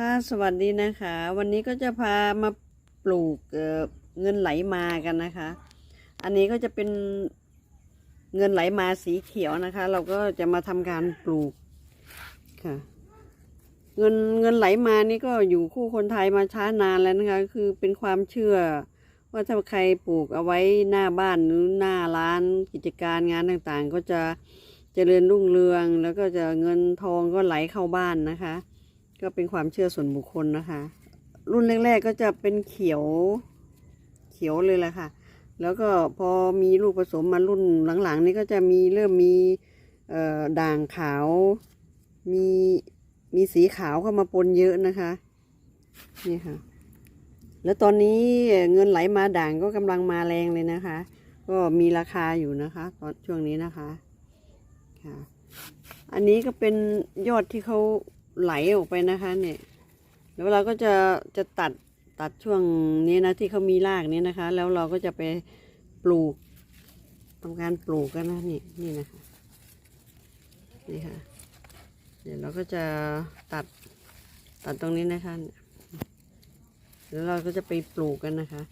ค่ะสวัสดีนะคะ วันนี้ก็จะพามาปลูกเเงินไหลมากันนะคะ อันนี้ก็จะเป็นเงินไหลมาสีเขียวนะคะ เราก็จะมาทำการปลูกค่ะ เงินเงินไหลมานี่ก็อยู่คู่คนไทยมาช้านานแล้วนะคะ คือเป็นความเชื่อ ว่าถ้าใครปลูกเอาไว้หน้าบ้านหรือหน้าร้านกิจการงานต่างๆ ก็จะเจริญรุ่งเรือง แล้วก็จะเงินทองก็ไหลเข้าบ้านนะคะ ก็เป็นความเชื่อส่วนบุคคลนะคะ รุ่นแรก ๆ ก็จะเป็นเขียวเขียวเลยแหละค่ะ แล้วก็พอมีลูกผสมมารุ่นหลังๆ นี่ก็จะมีเริ่มมีด่างขาว มีมีสีขาวเข้ามาปนเยอะนะคะนี่ค่ะ แล้วตอนนี้เงินไหลมาด่างก็กำลังมาแรงเลยนะคะ ก็มีราคาอยู่นะคะ ตอนช่วงนี้นะคะค่ะ อันนี้ก็เป็นยอดที่เขา ไหลออกไปนะคะเนี่ยแล้วเราก็จะจะตัดตัดช่วงนี้นะที่เขามีรากนี้นะคะ แล้วเราก็จะไปปลูกทำการปลูกกันนะนี่นี่นะคะนี่ค่ะเดี๋ยวเราก็จะตัดตัดตรงนี้นะคะแล้วเราก็จะไปปลูกกันนะคะ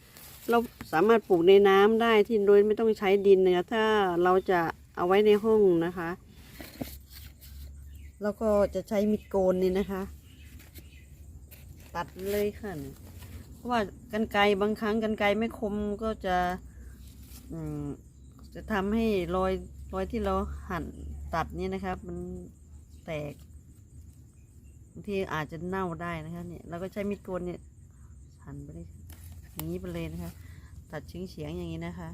เราสามารถปลูกในน้ำได้ที่โดยไม่ต้องใช้ดินนะคะถ้าเราจะเอาไว้ในห้องนะคะ แล้วก็จะใช้มิดโกนนี่นะคะ ตัดเลยค่ะ เพราะว่ากันไกบางครั้งกันไกไม่คมก็จะจะทำให้รอยรอยที่เราหั่นตัดเนี่ยนะครับ มันแตกบางทีอาจจะเน่าได้นะคะเนี่ยเราก็ใช้มิดโกนเนี่ยหั่นไปเลยอย่างนี้ไปเลยนะคะ ตัดชิ้งเฉียงๆอย่างนี้นะคะ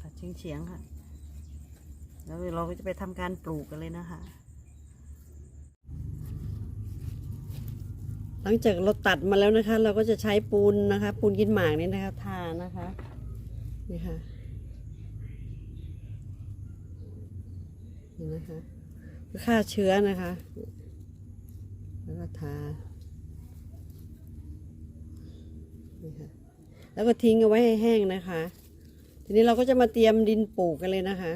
ตัด เฉียงๆค่ะ แล้วเราก็จะไปทำการปลูกกันเลยนะคะ หลังจากเราตัดมาแล้วนะคะ เราก็จะใช้ปูนนะคะ ปูนกินหมากนี่นะคะทานะคะนี่ค่ะนี่นะคะฆ่าเชื้อนะคะ แล้วก็ทานี่ค่ะแล้วก็ทิ้งเอาไว้ให้แห้งนะคะ ทีนี้เราก็จะมาเตรียมดินปลูกกันเลยนะคะ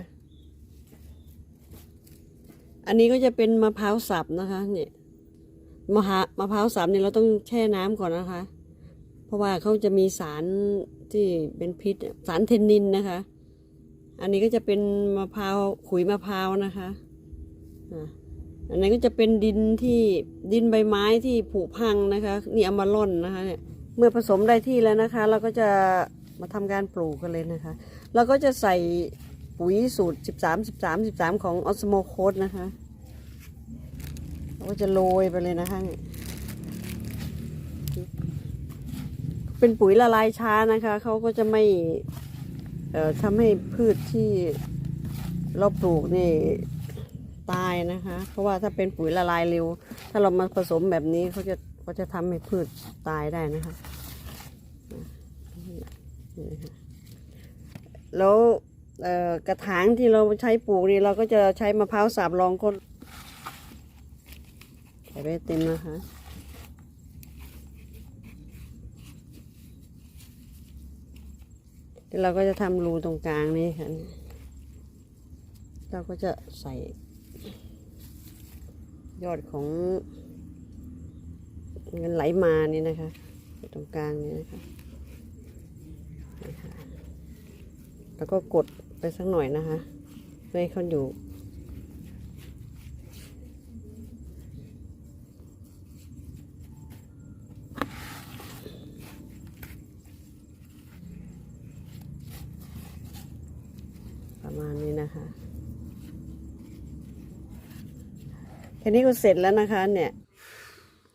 อันนี้ก็จะเป็นมะพร้าวสับนะคะ เนี่ยมะพร้ามะพร้าวสับเนี่ยเราต้องแช่น้ำก่อนนะคะ เพราะว่าเขาจะมีสารที่เป็นพิษสารเทนนินนะคะ อันนี้ก็จะเป็นมะพร้าวขุยมะพร้าวนะคะอันนี้ก็จะเป็นดินที่ดินใบไม้ที่ผุพังนะคะ นี่เอามาล่อนนะคะเนี่ยเมื่อผสมได้ที่แล้วนะคะ เราก็จะ มาทำการปลูกกันเลยนะคะ เราก็จะใส่ปุ๋ยสูตร 13 13 13 ของออสโมโคดนะคะเราก็จะโรยไปเลยนะคะ เป็นปุ๋ยละลายช้านะคะ เขาก็จะไม่ทำให้พืชที่เราปลูกนี่ตายนะคะ เพราะว่าถ้าเป็นปุ๋ยละลายเร็ว ถ้าเรามาผสมแบบนี้เขาจะเขาจะทำให้พืชตายได้นะคะ นี่นะคะแล้วกระถางที่เราใช้ปลูกนี่เราก็จะใช้มะพร้าวสับรองก้นใส่ไปเต็มนะคะเราก็จะทำรูตรงกลางนี่ค่ะเราก็จะใส่ยอดของเงินไหลมานี่นะคะ ตรงกลางนี่นะคะ แล้วก็กดไปสักหน่อยนะคะเพื่อให้เขาอยู่ ประมาณนี้นะคะ แค่นี้ก็เสร็จแล้วนะคะเนี่ย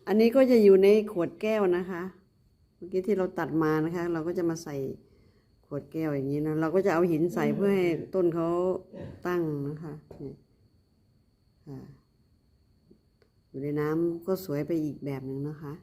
อันนี้ก็จะอยู่ในขวดแก้วนะคะ เมื่อกี้ที่เราตัดมานะคะ เราก็จะมาใส่ วดแก้วอย่างนี้นะ เราก็จะเอาหินใส่เพื่อให้ต้นเขาตั้งนะคะเนี่ยค่ะอยู่ในน้ำก็สวยไปอีกแบบหนึ่งนะคะ